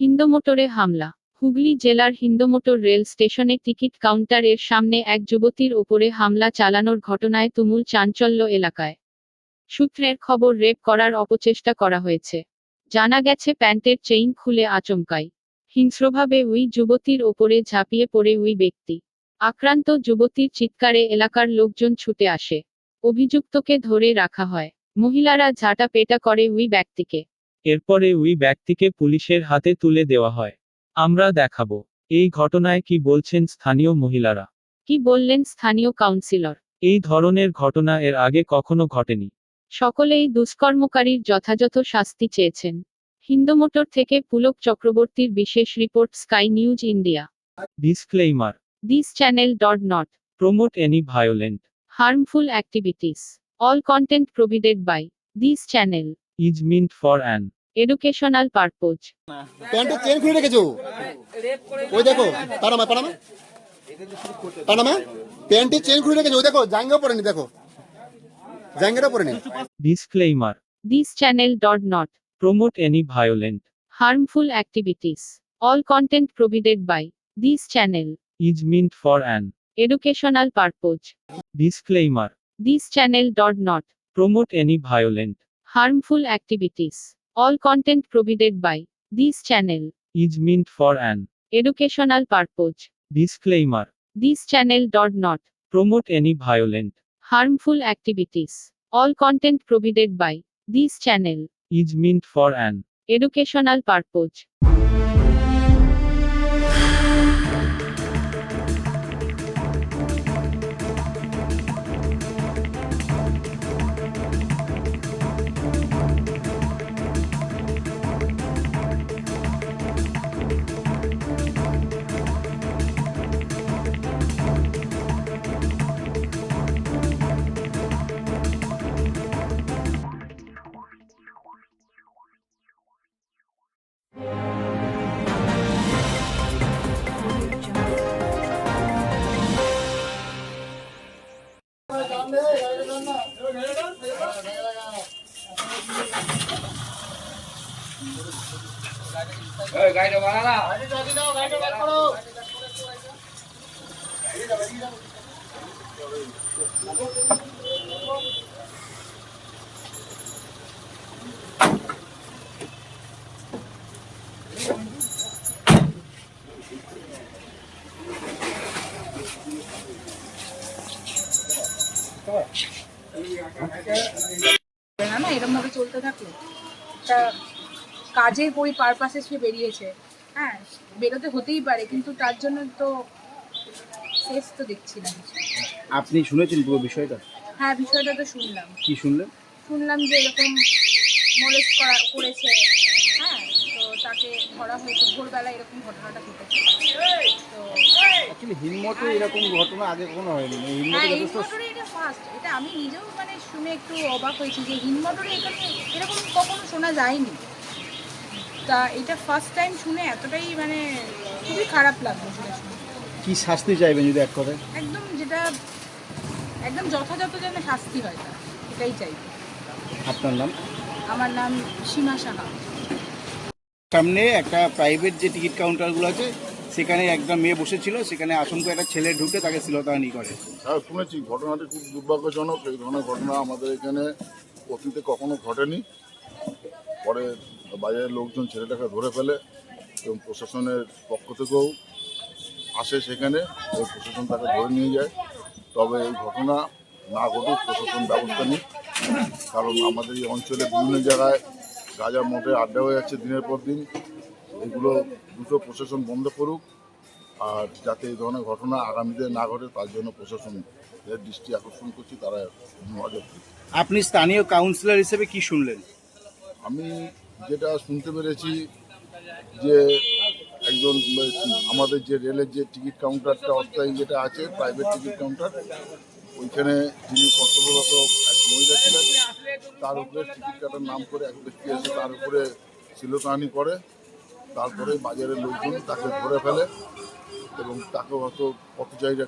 হিন্দমোটরে হামলা। হুগলি জেলার হিন্দমোটর রেল স্টেশনে টিকিট কাউন্টারের সামনে এক যুবতীর ওপরে হামলা চালানোর ঘটনায় তুমুল চাঞ্চল্য এলাকায়। সূত্রের খবর, রেপ করার অপচেষ্টা করা হয়েছে। জানা গেছে, প্যান্টের চেইন খুলে আচমকাই। হিংস্রভাবে ওই যুবতীর ওপরে ঝাঁপিয়ে পড়ে ওই ব্যক্তি। আক্রান্ত যুবতীর চিৎকারে এলাকার লোকজন ছুটে আসে। অভিযুক্তকে ধরে রাখা হয়। মহিলারা ঝাঁটা পেটা করে ওই ব্যক্তিকে। এরপরে ওই ব্যক্তিকে পুলিশের হাতে তুলে দেওয়া হয়। আমরা দেখাবো। এই ঘটনায় কি বলছেন স্থানীয় মহিলারা? কি বললেন স্থানীয় কাউন্সিলর? এই ধরনের ঘটনা এর আগে কখনো ঘটেনি। সকলেই দুষ্কর্মকারীর যথাযথ শাস্তি চেয়েছেন। হিন্দমোটর থেকে পুলক চক্রবর্তীর বিশেষ report sky news India. Disclaimer. This channel does not promote any violent. harmful activities. All content provided by this channel. Is meant for an. Educational purpose pant chain খুলে রেখেছো? ওই দেখো Panama Panama. Panama pant chain খুলে রেখেছো। ওই দেখো জাঙ্গা পরেনি দেখো। জাঙ্গাটা পরেনি। Disclaimer this channel does not promote any violent harmful activities all content provided by this channel is meant for an educational purpose disclaimer this channel does not promote any violent harmful activities All content provided by this channel is meant for an educational purpose. Disclaimer This channel does not promote any violent, harmful activities. All content provided by this channel is meant for an educational purpose. না না এরকম ভাবে চলতে থাকলে তা কাজের পরি পারপাসে সে বেরিয়েছে। হ্যাঁ বেরোতে হতেই পারে কিন্তু তার জন্য তো শেষ তো দেখছি না। আপনি শুনেছেন পুরো বিষয়টা? হ্যাঁ বিষয়টা তো শুনলাম। কি শুনলেন? শুনলাম যে এরকম মলেস্ট করা করেছে। হ্যাঁ তো তাকে ধরা হয়েছে। ভোরবেলা এরকম ঘটনাটা ঘটেছে। তো অ্যাকচুয়ালি হিমমতে এরকম ঘটনা আগে কখনো হয়নি। হ্যাঁ এটা ফার্স্ট এটা আমি নিজেও মানে শুনে একটু অবাক হয়েছি যে হিনমোটরে এখানে এরকম কখনো শোনা যায়নি। তা এটা ফার্স্ট টাইম শুনে এতটাই মানে খুবই খারাপ লাগল সেটা শুনে। কি শাস্তি চাইবেন যদি এক কথায়? একদম যেটা একদম যথাযথ যেন শাস্তি হয় তার এটাই চাই। আপনার নাম? আমার নাম সীমা সাহা। সামনে একটা প্রাইভেট যে টিকিট কাউন্টারগুলো আছে সেখানে একটা মেয়ে বসেছিল সেখানে আশঙ্কা একটা ছেলে ঢুকে তাকে শ্লীলতাহানি করে। হ্যাঁ শুনেছি ঘটনাটি খুব দুর্ভাগ্যজনক এই ধরনের ঘটনা আমাদের এখানে অতীতে কখনো ঘটেনি। পরে বাইরের লোকজন ছেলেটাকে ধরে ফেলে এবং প্রশাসনের পক্ষ থেকেও আসে সেখানে ওই প্রশাসন তাকে ধরে নিয়ে যায়। তবে এই ঘটনা না ঘটুক প্রশাসন ব্যবস্থা নিক। কারণ আমাদের এই অঞ্চলে বিভিন্ন জায়গায় গাঁজা মোটে আড্ডা হয়ে যাচ্ছে দিনের পর দিন। এগুলো দুটো প্রশাসন বন্ধ করুক আর যাতে এই ধরনের ঘটনা আগামীতে না ঘটে তার জন্য প্রশাসন দৃষ্টি আকর্ষণ করছি তারা নজর আপনি স্থানীয় কাউন্সিলর হিসেবে কি শুনলেন? আমি যেটা শুনতে পেরেছি যে একজন আমাদের যে রেলের যে টিকিট কাউন্টারটা অস্থায়ী যেটা আছে প্রাইভেট টিকিট কাউন্টার, ওইখানে যিনি কর্তব্যরত এক মহিলা ছিলেন, তার উপরে টিকিট কাটার নাম করে এক ব্যক্তি এসে তার উপরে শিলতাহানি করে, তারপরে বাজারের লোকজন তাকে ধরে ফেলে এবং তাকে হয়তো পথচারীরা